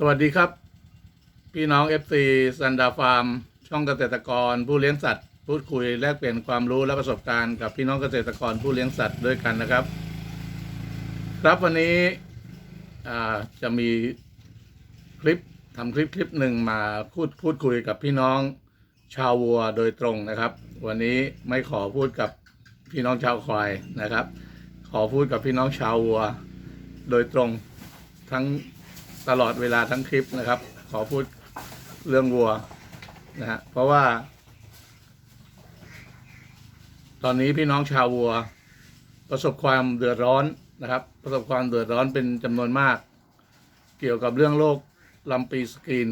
สวัสดีครับ พี่น้อง FC ซันดาฟาร์ม ช่องเกษตรกร ผู้เลี้ยงสัตว์ พูดคุยแลกเปลี่ยนความรู้และประสบการณ์กับพี่น้องเกษตรกรผู้เลี้ยงสัตว์ด้วยกันนะครับ ครับวันนี้จะมีคลิปทำคลิปคลิปหนึ่งมาพูดพูดคุยกับพี่น้องชาววัวโดยตรงนะครับ วันนี้ไม่ขอพูดกับพี่น้องชาวควายนะครับ ขอพูดกับพี่น้องชาววัว โดยตรงทั้ง ตลอดเวลาทั้งคลิปนะครับ ขอพูดเรื่องวัวนะฮะเพราะว่า ตอนนี้พี่น้องชาววัว ประสบความเดือดร้อนนะครับ ประสบความเดือดร้อนเป็นจำนวนมาก เกี่ยวกับเรื่องโรคลำปีสกรีน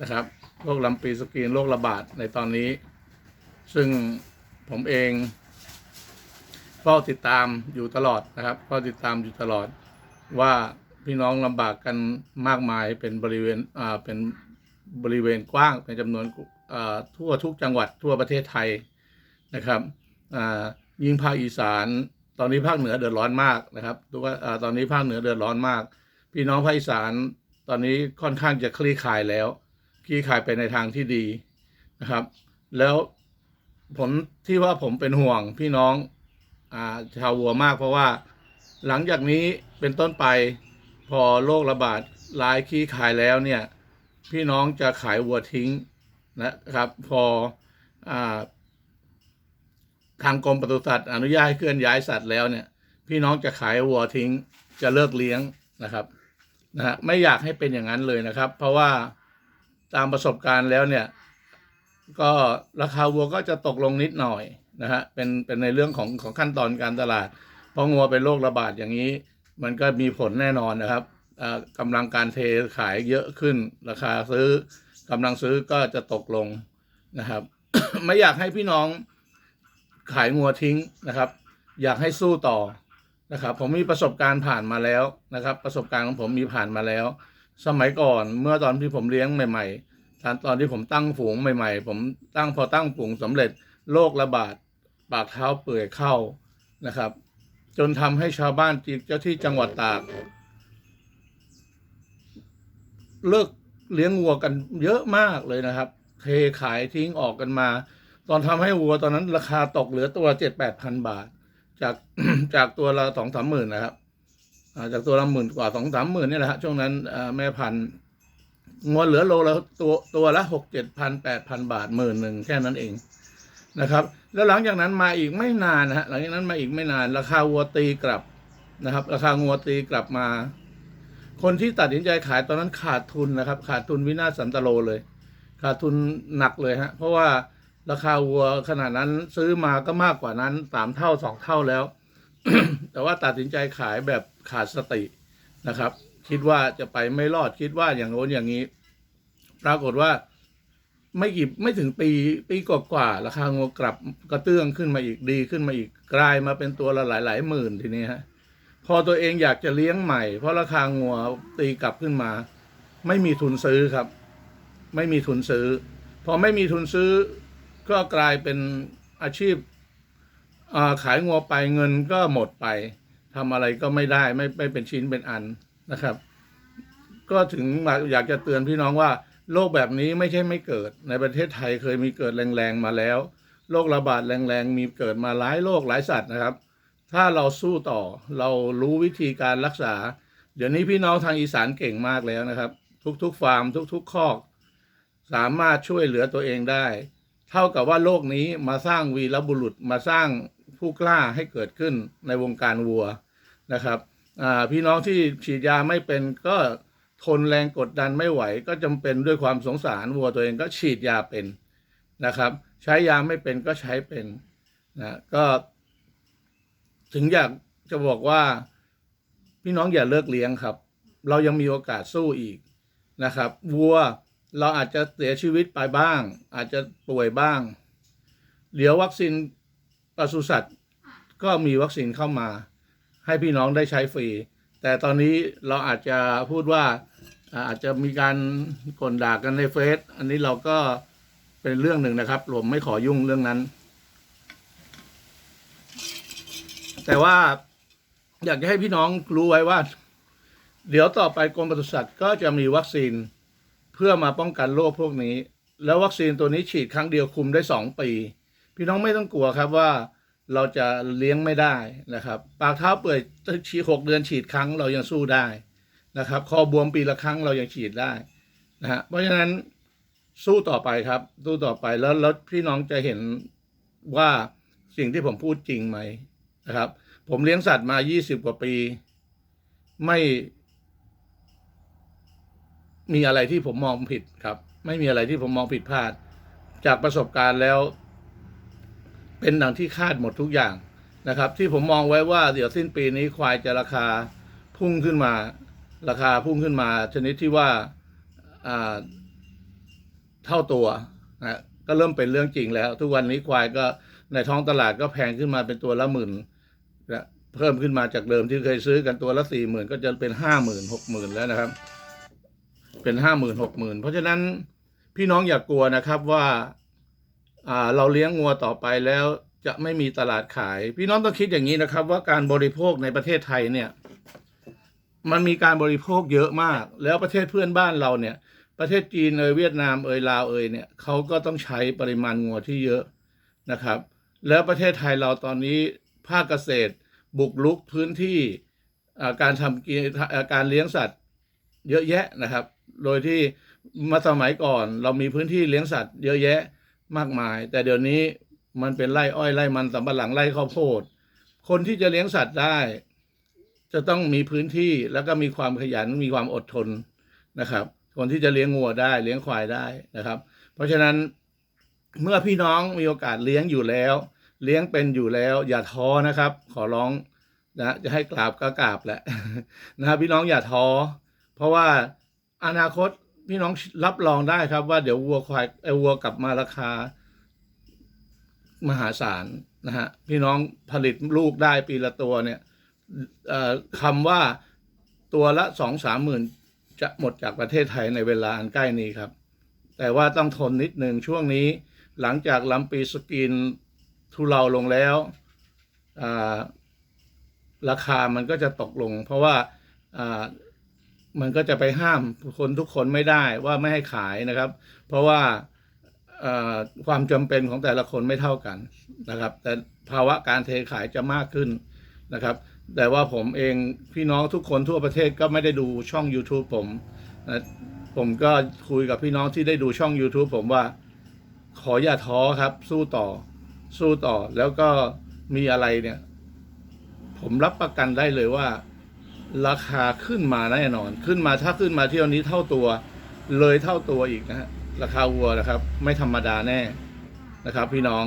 นะครับโรคลำปีสกรีนโรคระบาดในตอนนี้ ซึ่งผมเองเฝ้าติดตามอยู่ตลอดนะครับเฝ้าติดตามอยู่ตลอดว่า พี่น้องลำบากกันมากมายเป็นบริเวณอ่าเป็นบริเวณกว้างเป็นจำนวนอ่าทั่วทุกจังหวัดทั่วประเทศไทยนะครับอ่ายิ่งภาคอีสานตอนนี้ภาคเหนือเดือดร้อนมากนะครับทุกว่าอ่าตอนนี้ภาคเหนือเดือดร้อนมาก พี่น้องภาคอีสานตอนนี้ค่อนข้างจะคลี่คลายแล้วคลี่คลายไปในทางที่ดีนะครับ แล้วผลที่ว่าผมเป็นห่วงพี่น้องอาชาววัวมากเพราะว่าหลังจากนี้เป็นต้นไป พอโรคระบาดร้ายคลี่คลายแล้วเนี่ย พี่น้องจะขายวัวทิ้งนะครับ พออาทางกรมปศุสัตว์อนุญาตให้เคลื่อนย้ายสัตว์แล้วเนี่ย พี่น้องจะขายวัวทิ้ง จะเลิกเลี้ยงนะครับนะฮะไม่อยากให้เป็นอย่างนั้นเลยนะครับ เพราะว่าตามประสบการณ์แล้วเนี่ย ก็ราคาวัวก็จะตกลงนิดหน่อยนะฮะเป็นเป็นในเรื่องของของขั้นตอนการตลาด เพราะงัวเป็นโรคระบาดอย่างนี้ มันก็มีผลแน่นอนนะครับอ่ากำลังการเทขายเยอะขึ้น ราคาซื้อกำลังซื้อก็จะตกลงนะครับ ไม่อยากให้พี่น้องขายงัวทิ้งนะครับ อยากให้สู้ต่อนะครับ ผมมีประสบการณ์ผ่านมาแล้วนะครับ ประสบการณ์ของผมมีผ่านมาแล้ว สมัยก่อนเมื่อตอนที่ผมเลี้ยงใหม่ๆตอนตอนที่ผมตั้งฝูงใหม่ ๆ ผมตั้งพอตั้งฝูงสำเร็จโรคระบาดปากเท้าเปื่อยเข้านะครับ จนทำให้ชาวบ้านจีเจ้าที่จังหวัดตาก เลิกเลี้ยงวัวกันเยอะมากเลยนะครับ เทขายทิ้งออกกันมา ตอนทำให้วัวตอนนั้นราคาตกเหลือตัวเจ็ดแปดพันบาท จากจากตัวละสองสามหมื่นนะครับจากตัวละหมื่นกว่าสองสามหมื่นนี่แหละฮะช่วงนั้นแม่พันธุ์งวเหลือโลละตัวตัวละหกเจ็ดพันแปดพันบาทหมื่นหนึ่งแค่นั้นเอง นะครับ แล้วหลังจากนั้นมาอีกไม่นานนะฮะหลังจากนั้นมาอีกไม่นาน ราคาวัวตีกลับนะครับ ราคางัวตีกลับมา คนที่ตัดสินใจขายตอนนั้นขาดทุนนะครับ ขาดทุนวินาศสันตโลเลย ขาดทุนหนักเลยฮะเพราะว่าราคาวัวขนาดนั้นซื้อมาก็มากกว่านั้นสามเท่าสองเท่าแล้ว แต่ว่าตัดสินใจขายแบบขาดสตินะครับ คิดว่าจะไปไม่รอดคิดว่าอย่างโน้นอย่างนี้ ปรากฏว่า ไม่กี่ไม่ถึงปีปีกว่าๆราคางัวกลับกระเตื้องขึ้นมาอีกดีขึ้นมาอีกกลายมาเป็นตัวละหลายหลายๆหมื่นทีนี้ฮะพอตัวเองอยากจะเลี้ยงใหม่ เพราะราคางัวตีกลับขึ้นมา ไม่มีทุนซื้อครับ ไม่มีทุนซื้อ พอไม่มีทุนซื้อ ก็กลายเป็นอาชีพขายงัวไปเงินก็หมดไปทำอะไรก็ไม่ได้ไม่ไม่เป็นชิ้นเป็นอันนะครับ ก็ถึงอยากจะเตือนพี่น้องว่า โรคแบบนี้ไม่ใช่ไม่เกิด ในประเทศไทยเคยมีเกิดแรงๆมาแล้ว โรคระบาดแรงๆ มีเกิดมาหลายโรคหลายสัตว์นะครับ ถ้าเราสู้ต่อเรารู้วิธีการรักษา เดี๋ยวนี้พี่น้องทางอีสานเก่งมากแล้วนะครับ ทุกๆฟาร์มทุกๆคอก สามารถช่วยเหลือตัวเองได้ เท่ากับว่าโลกนี้มาสร้างวีรบุรุษมาสร้างผู้กล้าให้เกิดขึ้นในวงการวัวนะครับพี่น้องที่ฉีดยาไม่เป็นก็ ทนแรงกดดันไม่ไหวก็จำเป็นด้วยความสงสารวัวตัวเองก็ฉีดยาเป็นนะครับ ใช้ยาไม่เป็นก็ใช้เป็นนะก็ ถึงอยากจะบอกว่า พี่น้องอย่าเลิกเลี้ยงครับ เรายังมีโอกาสสู้อีกนะครับ วัวเราอาจจะเสียชีวิตไปบ้าง อาจจะป่วยบ้าง เดี๋ยววัคซีนปศุสัตว์ก็มีวัคซีนเข้ามา ให้พี่น้องได้ใช้ฟรี แต่ตอนนี้เราอาจจะพูดว่า อาจจะมีการกลด่ากันในเฟซอันนี้เราก็เป็นเรื่องหนึ่งนะครับผมไม่ขอยุ่งเรื่องนั้น แต่ว่าอยากจะให้พี่น้องรู้ไว้ว่า เดี๋ยวต่อไปกรมปศุสัตว์ก็จะมีวัคซีนเพื่อมาป้องกันโรคพวกนี้ แล้ววัคซีนตัวนี้ฉีดครั้งเดียวคุมได้สองปี พี่น้องไม่ต้องกลัวครับว่าเราจะเลี้ยงไม่ได้นะครับ ปากเท้าเปื่อยฉีดหกเดือนฉีดครั้งเรายังสู้ได้ นะครับคอบวมปีละครั้งเรายังฉีดได้นะฮะเพราะฉะนั้นสู้ต่อไปครับสู้ต่อไปแล้วแล้วพี่น้องจะเห็นว่าสิ่งที่ผมพูดจริงไหมนะครับ ผมเลี้ยงสัตว์มา 20 กว่าปี ไม่ มีอะไรที่ผมมองผิดครับ ไม่มีอะไรที่ผมมองผิดพลาด จากประสบการณ์แล้ว เป็นดังที่คาดหมดทุกอย่างนะครับ ที่ผมมองไว้ว่าเดี๋ยวสิ้นปีนี้ควายจะราคาพุ่งขึ้นมา ราคาพุ่งขึ้นมาชนิดที่ว่าเท่าตัวนะก็เริ่มเป็นเรื่องจริงแล้ว ทุกวันนี้ควายก็ในท้องตลาดก็แพงขึ้นมาเป็นตัวละหมื่นนะเพิ่มขึ้นมาจากเดิมที่เคยซื้อกันตัวละสี่หมื่นก็จะเป็นห้าหมื่นหกหมื่นแล้วนะครับ เป็นห้าหมื่นหกหมื่นเพราะฉะนั้นพี่น้องอย่ากกลัวนะครับว่าเราเลี้ยงงัวต่อไปแล้วจะไม่มีตลาดขาย พี่น้องต้องคิดอย่างนี้นะครับ ว่าการบริโภคในประเทศไทยเนี่ย มันมีการบริโภคเยอะมาก แล้วประเทศเพื่อนบ้านเราเนี่ย ประเทศจีนเอยเวียดนามเอยลาวเอยเนี่ยเขาก็ต้องใช้ปริมาณงัวที่เยอะนะครับ แล้วประเทศไทยเราตอนนี้ภาคเกษตรบุกลุกพื้นที่การทำกินอ่าการเลี้ยงสัตว์เยอะแยะนะครับ โดยที่มาสมัยก่อนเรามีพื้นที่เลี้ยงสัตว์เยอะแยะมากมาย แต่เดี๋ยวนี้มันเป็นไร่อ้อยไร่มันสำปะหลังไร่ข้าวโพด คนที่จะเลี้ยงสัตว์ได้ จะต้องมีพื้นที่แล้วก็มีความขยันมีความอดทนนะครับ คนที่จะเลี้ยงงัวได้เลี้ยงควายได้นะครับ เพราะฉะนั้นเมื่อพี่น้องมีโอกาสเลี้ยงอยู่แล้ว เลี้ยงเป็นอยู่แล้ว อย่าท้อนะครับ ขอร้องนะจะให้กราบก็กราบแหละนะครับพี่น้องอย่าท้อเพราะว่าอนาคตพี่น้องรับรองได้ครับว่าเดี๋ยววัวควายไอ้วัวกลับมาราคามหาศาลนะฮะพี่น้องผลิตลูกได้ปีละตัวเนี่ย คำว่าตัวละสองสามหมื่นจะหมดจากประเทศไทยในเวลาอันใกล้นี้ครับ แต่ว่าต้องทนนิดหนึ่งช่วงนี้ หลังจากลำปีสกินทุเลาลงแล้วราคามันก็จะตกลง เพราะว่ามันก็จะไปห้ามคนทุกคนไม่ได้ว่าไม่ให้ขายนะครับ เพราะว่าความจำเป็นของแต่ละคนไม่เท่ากันนะครับ แต่ภาวะการเทขายจะมากขึ้นนะครับ แต่ว่าผมเองพี่น้องทุกคนทั่วประเทศก็ไม่ได้ดูช่อง YouTube ผมนะผมก็คุยกับพี่น้องที่ได้ดูช่อง YouTube ผมว่า ขออย่าท้อครับ สู้ต่อ สู้ต่อแล้วก็มีอะไรเนี่ย ผมรับประกันได้เลยว่า ราคาขึ้นมาแน่นอน ขึ้นมาถ้าขึ้นมาเที่ยวนี้เท่าตัว เลยเท่าตัวอีกนะฮะราคาวัวนะครับ ไม่ธรรมดาแน่นะครับ พี่น้อง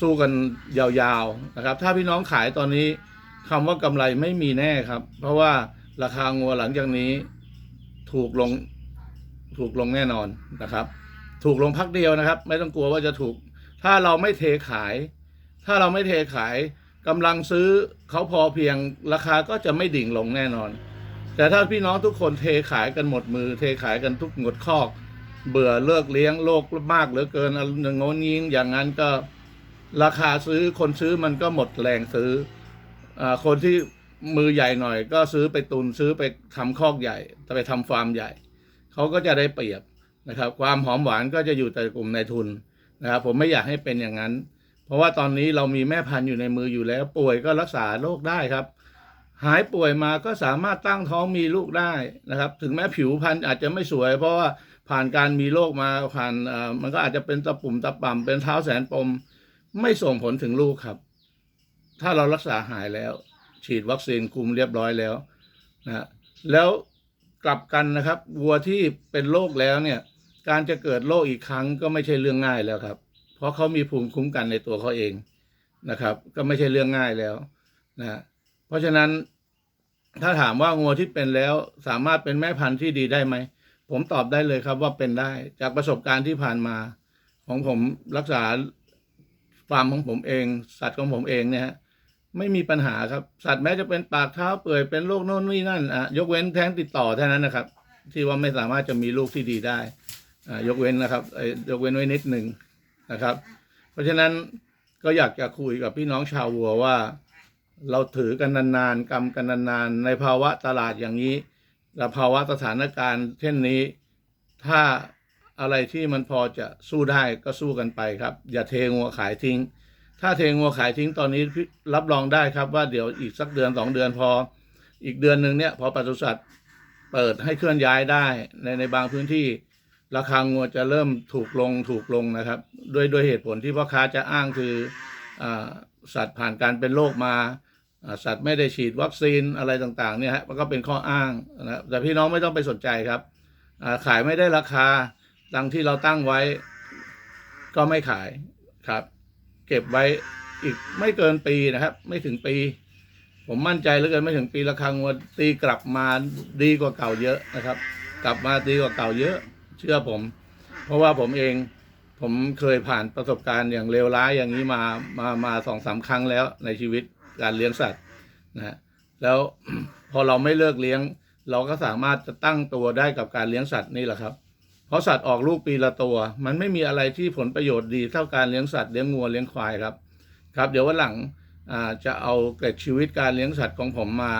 สู้กันยาวๆนะครับ ถ้าพี่น้องขายตอนนี้ คำว่ากำไรไม่มีแน่ครับ เพราะว่าราคางัวหลังจากนี้ถูกลงถูกลงแน่นอนนะครับ ถูกลงพักเดียวนะครับ ไม่ต้องกลัวว่าจะถูก ถ้าเราไม่เทขาย ถ้าเราไม่เทขายกำลังซื้อเขาพอเพียงราคาก็จะไม่ดิ่งลงแน่นอน แต่ถ้าพี่น้องทุกคนเทขายกันหมดมือ เทขายกันทุกหมดคอก เบื่อเลิกเลี้ยงโลกมากเหลือเกินอะไรอย่างโน้นยิงอย่างนั้นก็ราคาซื้อคนซื้อมันก็หมดแรงซื้อ คนที่มือใหญ่หน่อย ก็ซื้อไปตุนซื้อไปทำคอกใหญ่จะไปทำฟาร์มใหญ่เขาก็จะได้เปรียบนะครับ ความหอมหวานก็จะอยู่แต่กลุ่มนายทุนนะครับผมไม่อยากให้เป็นอย่างนั้น เพราะว่าตอนนี้เรามีแม่พันธุ์อยู่ในมืออยู่แล้ว ป่วยก็รักษาโรคได้ครับ หายป่วยมาก็สามารถตั้งท้องมีลูกได้นะครับ ถึงแม้ผิวพรรณอาจจะไม่สวย เพราะว่าผ่านการมีโรคมาผ่านอ่อมันก็อาจจะเป็นตะปุ่มตะป่ำเป็นเท้าแสนปม ไม่ส่งผลถึงลูกครับ ถ้าเรารักษาหายแล้ว ฉีดวัคซีนคุมเรียบร้อยแล้วนะแล้วกลับกันนะครับ วัวที่เป็นโรคแล้วเนี่ย การจะเกิดโรคอีกครั้งก็ไม่ใช่เรื่องง่ายแล้วครับ เพราะเขามีภูมิคุ้มกันในตัวเขาเองนะครับ ก็ไม่ใช่เรื่องง่ายแล้วนะเพราะฉะนั้นถ้าถามว่างัวที่เป็นแล้วสามารถเป็นแม่พันธุ์ที่ดีได้ไหม ผมตอบได้เลยครับว่าเป็นได้ จากประสบการณ์ที่ผ่านมา ของผมรักษาฟาร์มของผมเอง สัตว์ของผมเองเนี่ยฮะ ไม่มีปัญหาครับ สัตว์แม้จะเป็นปากเท้าเปื่อยเป็นโรคโน่นนี่นั่นอะยกเว้นแท้งติดต่อเท่านั้นนะครับ ที่ว่าไม่สามารถจะมีลูกที่ดีได้อ่ายกเว้นนะครับเอ่อยกเว้นไว้นิดหนึ่งนะครับ เพราะฉะนั้นก็อยากจะคุยกับพี่น้องชาววัวว่า เราถือกันนานๆกำกันนานๆในภาวะตลาดอย่างนี้และภาวะสถานการณ์ เช่นนี้ ถ้าอะไรที่มันพอจะสู้ได้ก็สู้กันไปครับ อย่าเทงัวขายทิ้ง ถ้าเทงัวขายทิ้งตอนนี้รับรองได้ครับว่าเดี๋ยวอีกสักเดือนสองเดือนพอ อีกเดือนหนึ่งเนี่ยพอปศุสัตว์เปิดให้เคลื่อนย้ายได้ในในบางพื้นที่ ราคางัวจะเริ่มถูกลงถูกลงนะครับด้วยด้วยเหตุผลที่พ่อค้าจะอ้างคืออาสัตว์ผ่านการเป็นโรคมาอ่าสัตว์ไม่ได้ฉีดวัคซีนอะไรต่างๆเนี่ยฮะมันก็เป็นข้ออ้างนะครับแต่พี่น้องไม่ต้องไปสนใจครับขายไม่ได้ราคาดังที่เราตั้งไว้ก็ไม่ขายครับ เก็บไว้อีกไม่เกินปีนะครับ ไม่ถึงปี ผมมั่นใจเหลือเกินไม่ถึงปีละครั้งว่าตีกลับมาดีกว่าเก่าเยอะนะครับ กลับมาดีกว่าเก่าเยอะ เชื่อผม เพราะว่าผมเองผมเคยผ่านประสบการณ์อย่างเลวร้ายอย่างนี้มามามาสองสามครั้งแล้วในชีวิตการเลี้ยงสัตว์นะฮะแล้วพอเราไม่เลิกเลี้ยง เราก็สามารถจะตั้งตัวได้กับการเลี้ยงสัตว์นี่แหละครับ เพราะสัตว์ออกลูกปีละตัว มันไม่มีอะไรที่ผลประโยชน์ดีเท่าการเลี้ยงสัตว์เลี้ยงวัวเลี้ยงควายครับ ครับ เดี๋ยววันหลังจะเอาเกร็ดชีวิตการเลี้ยงสัตว์ของผมมา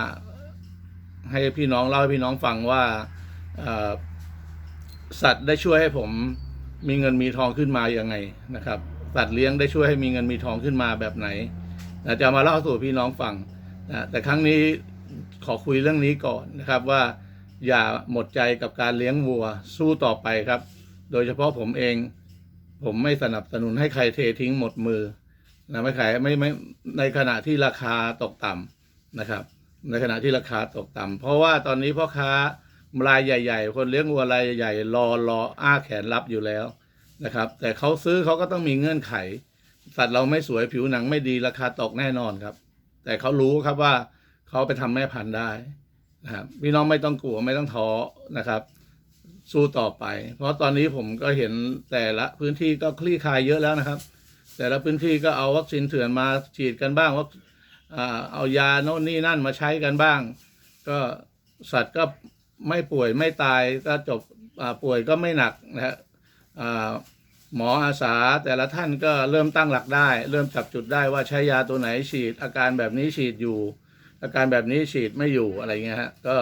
ให้พี่น้องเล่าให้พี่น้องฟังว่าสัตว์ได้ช่วยให้ผมมีเงินมีทองขึ้นมาอย่างไงนะครับ สัตว์เลี้ยงได้ช่วยให้มีเงินมีทองขึ้นมาแบบไหนจะมาเล่าสู่พี่น้องฟังนะแต่ครั้งนี้ขอคุยเรื่องนี้ก่อนนะครับว่า อย่าหมดใจกับการเลี้ยงวัวสู้ต่อไปครับ โดยเฉพาะผมเอง ผมไม่สนับสนุนให้ใครเททิ้งหมดมือนะไม่ขายไม่ไม่ในขณะที่ราคาตกต่ำนะครับ ในขณะที่ราคาตกต่ำเพราะว่าตอนนี้พ่อค้ารายใหญ่ ๆ คนเลี้ยงวัวรายใหญ่ๆรอรออ้าแขนรับอยู่แล้วนะครับ แต่เขาซื้อเขาก็ต้องมีเงื่อนไข สัตว์เราไม่สวยผิวหนังไม่ดีราคาตกแน่นอนครับ แต่เขารู้ครับว่าเขาไปทำแม่พันธุ์ได้ นะครับพี่น้องไม่ต้องกลัวไม่ต้องท้อนะครับ สู้ต่อไป เพราะตอนนี้ผมก็เห็นแต่ละพื้นที่ก็คลี่คลายเยอะแล้วนะครับ แต่ละพื้นที่ก็เอาวัคซีนเถื่อนมาฉีดกันบ้างว่าเอายาโน่นนี่นั่นมาใช้กันบ้าง ก็สัตว์ก็ไม่ป่วยไม่ตายก็จบป่วยก็ไม่หนักนะฮะหมออาสาแต่ละท่านก็เริ่มตั้งหลักได้ เริ่มจับจุดได้ว่าใช้ยาตัวไหนฉีดอาการแบบนี้ฉีดอยู่ อาการแบบนี้ฉีดไม่อยู่อะไรเงี้ยฮะก็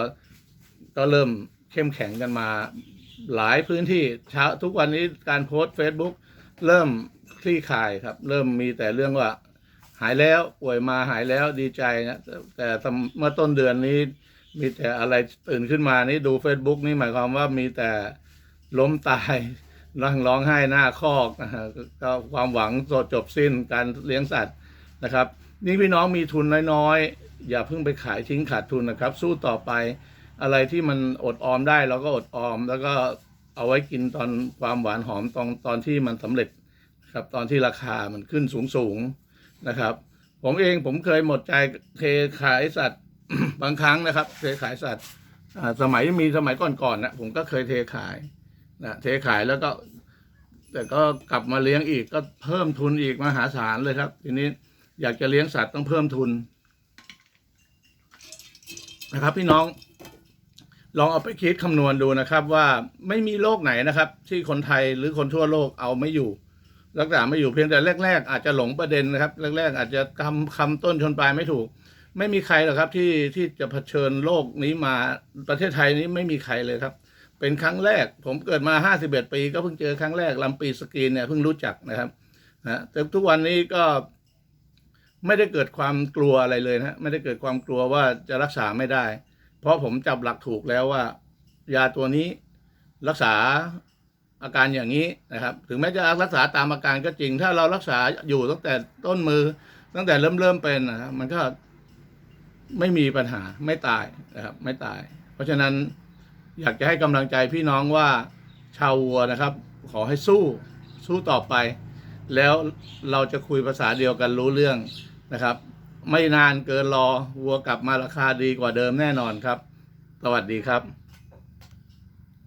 ก็เริ่มเข้มแข็งกันมาหลายพื้นที่เช้าทุกวันนี้การโพสต์ Facebook เริ่มคลี่คลายครับ เริ่มมีแต่เรื่องว่า หายแล้วป่วยมาหายแล้วดีใจนะแต่เมื่อต้นเดือนนี้ มีแต่อะไรตื่นขึ้นมานี่ดู Facebook นี่หมายความว่ามีแต่ล้มตายร้องร้องไห้หน้าคอกนะฮะก็ความหวังจบจบสิ้นการเลี้ยงสัตว์นะครับ นี่พี่น้องมีทุนน้อยๆ อย่าเพิ่งไปขายทิ้งขาดทุนนะครับ สู้ต่อไปอะไรที่มันอดออมได้เราก็อดออม แล้วก็เอาไว้กินตอนความหวานหอมตอนตอนที่มันสำเร็จครับตอนที่ราคามันขึ้นสูงสูงๆนะครับ ผมเองผมเคยหมดใจเทขายสัตว์บางครั้งนะครับ เทขายสัตว์สมัยมีสมัยก่อนๆนะผมก็เคยเทขายนะเทขายแล้วก็ แต่ก็กลับมาเลี้ยงอีกก็เพิ่มทุนอีกมหาศาลเลยครับ ทีนี้ อยากจะเลี้ยงสัตว์ต้องเพิ่มทุน นะครับ พี่น้องลองเอาไปคิดคำนวณดูนะครับ ว่าไม่มีโรคไหนนะครับ ที่คนไทยหรือคนทั่วโลกเอาไม่อยู่ รักษาไม่อยู่เพียงแต่แรก ๆ อาจจะหลงประเด็นนะครับ แรก ๆ อาจจะคำคำต้นชนปลายไม่ถูก ไม่มีใครหรอกครับที่ที่จะเผชิญโลกนี้มาประเทศไทยนี้ไม่มีใครเลยครับ เป็นครั้งแรก ผมเกิดมา 51 ปี ก็เพิ่งเจอครั้งแรกลำปีสกรีนเนี่ยเพิ่งรู้จักนะครับนะแต่ทุกวันนี้ก็ ไม่ได้เกิดความกลัวอะไรเลยนะไม่ได้เกิดความกลัวว่าจะรักษาไม่ได้ เพราะผมจับหลักถูกแล้วว่า ยาตัวนี้รักษาอาการอย่างนี้นะครับ ถึงแม้จะรักษาตามอาการก็จริง ถ้าเรารักษาอยู่ตั้งแต่ต้นมือ ตั้งแต่เริ่มเริ่มเป็นนะครับมันก็ไม่มีปัญหาไม่ตายนะครับ ไม่ตาย เพราะฉะนั้นอยากจะให้กำลังใจพี่น้องว่าชาววัวนะครับ ขอให้สู้สู้ต่อไป แล้วเราจะคุยภาษาเดียวกันรู้เรื่อง นะครับ ไม่นานเกินรอวัวกลับมาราคาดีกว่าเดิมแน่นอนครับ สวัสดีครับ